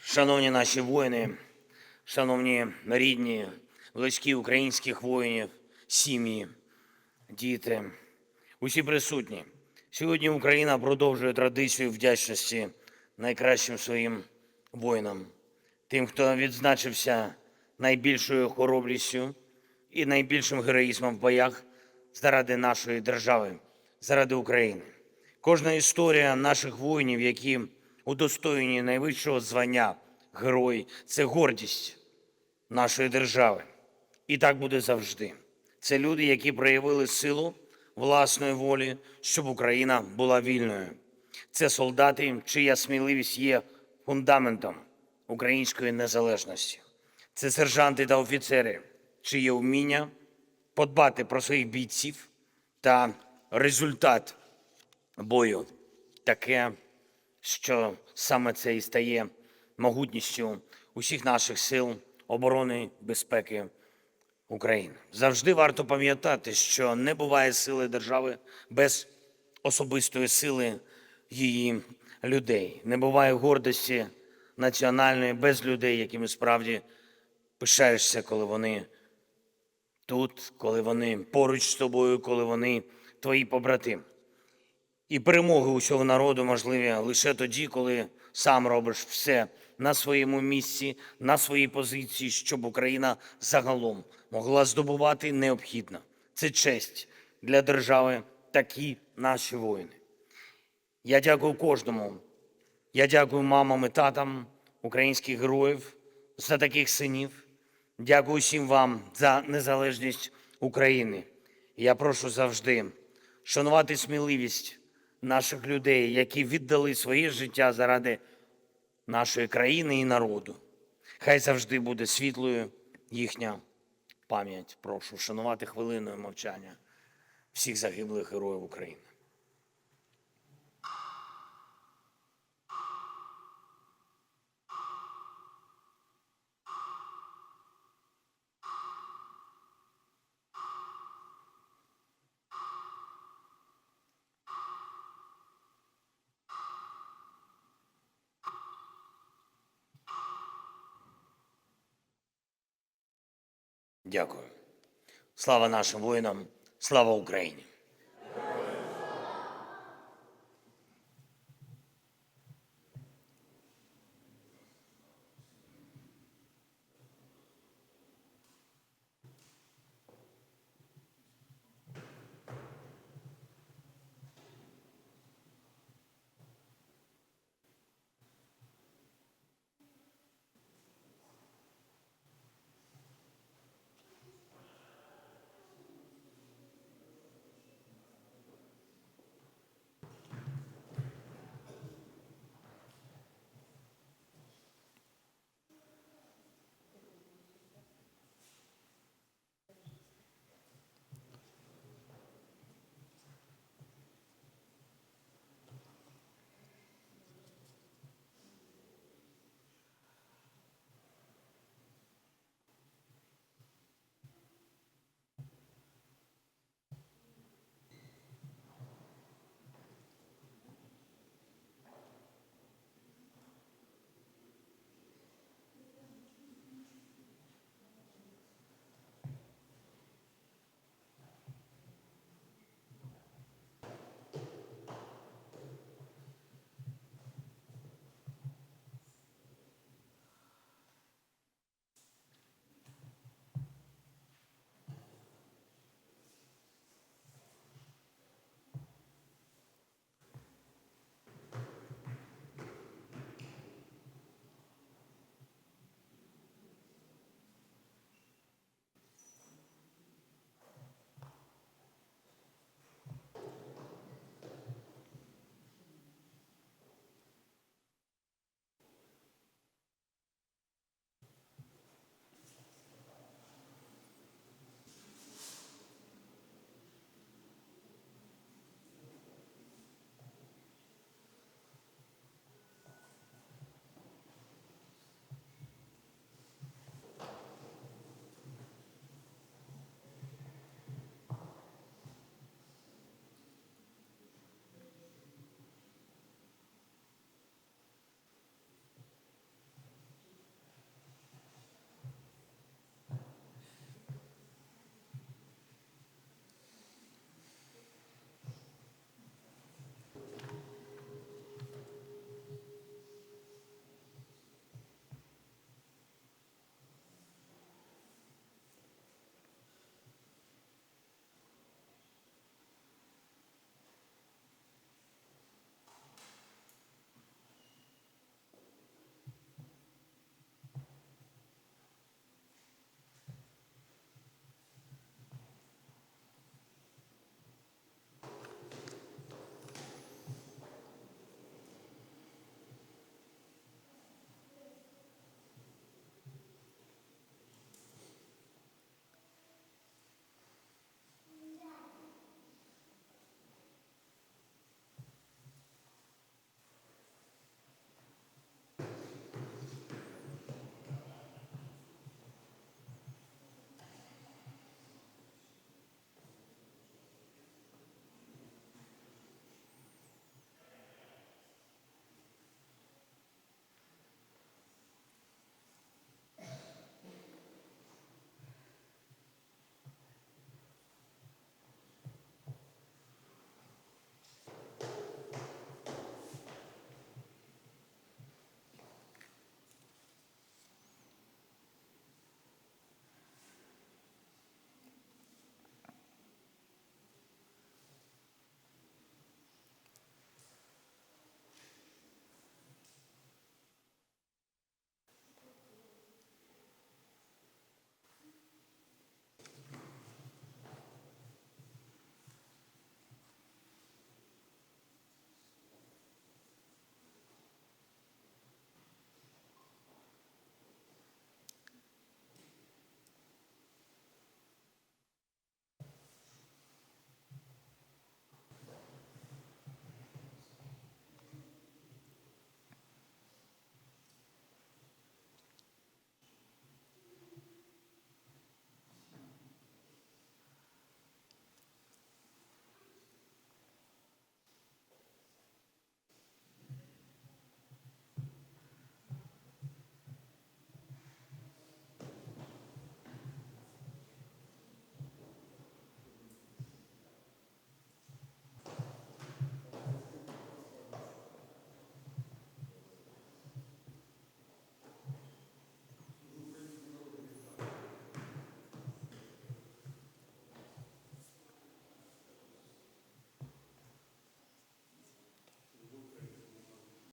Шановні наші воїни, шановні рідні, близькі українських воїнів, сім'ї, діти, усі присутні. Сьогодні Україна продовжує традицію вдячності найкращим своїм воїнам, тим, хто відзначився найбільшою хоробрістю і найбільшим героїзмом в боях заради нашої держави, заради України. Кожна історія наших воїнів, які удостоєні найвищого звання герой, це гордість нашої держави. І так буде завжди. Це люди, які проявили силу власної волі, щоб Україна була вільною. Це солдати, чия сміливість є фундаментом української незалежності. Це сержанти та офіцери, чиє вміння подбати про своїх бійців та результат бою таке, що саме це і стає могутністю усіх наших сил оборони безпеки України. Завжди варто пам'ятати, що не буває сили держави без особистої сили її людей. Не буває гордості національної без людей, якими справді пишаєшся, коли вони тут, коли вони поруч з тобою, коли вони твої побратими. І перемоги усього народу можливі лише тоді, коли сам робиш все на своєму місці, на своїй позиції, щоб Україна загалом могла здобувати необхідно. Це честь для держави, такі наші воїни. Я дякую кожному. Я дякую мамам і татам українських героїв за таких синів. Дякую всім вам за незалежність України. Я прошу завжди шанувати сміливість наших людей, які віддали своє життя заради нашої країни і народу. Хай завжди буде світлою їхня пам'ять. Прошу шанувати хвилиною мовчання всіх загиблих героїв України. Дякую. Слава нашим воїнам, слава Україні!